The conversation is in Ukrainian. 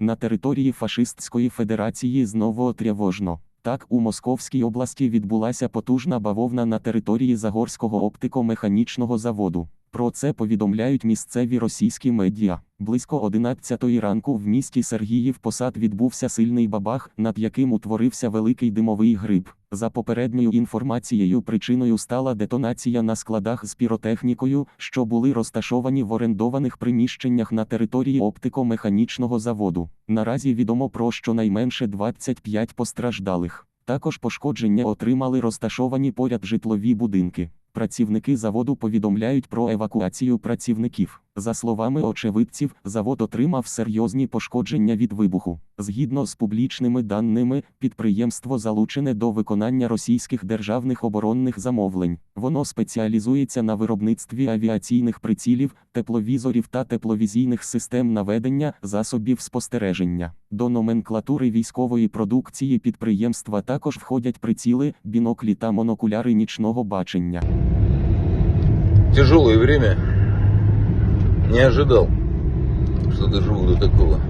На території Фашистської Федерації знову тривожно. Так, у Московській області відбулася потужна бавовна на території Загорського оптико-механічного заводу. Про це повідомляють місцеві російські медіа. Близько 11 ранку в місті Сергіїв Посад відбувся сильний бабах, над яким утворився великий димовий гриб. За попередньою інформацією, причиною стала детонація на складах з піротехнікою, що були розташовані в орендованих приміщеннях на території оптико-механічного заводу. Наразі відомо про щонайменше 25 постраждалих. Також пошкодження отримали розташовані поряд житлові будинки. Працівники заводу повідомляють про евакуацію працівників. За словами очевидців, завод отримав серйозні пошкодження від вибуху. Згідно з публічними даними, підприємство залучене до виконання російських державних оборонних замовлень. Воно спеціалізується на виробництві авіаційних прицілів, тепловізорів та тепловізійних систем наведення, засобів спостереження. До номенклатури військової продукції підприємства також входять приціли, біноклі та монокуляри нічного бачення. Тяжелое время. Не ожидал, что доживу до такого.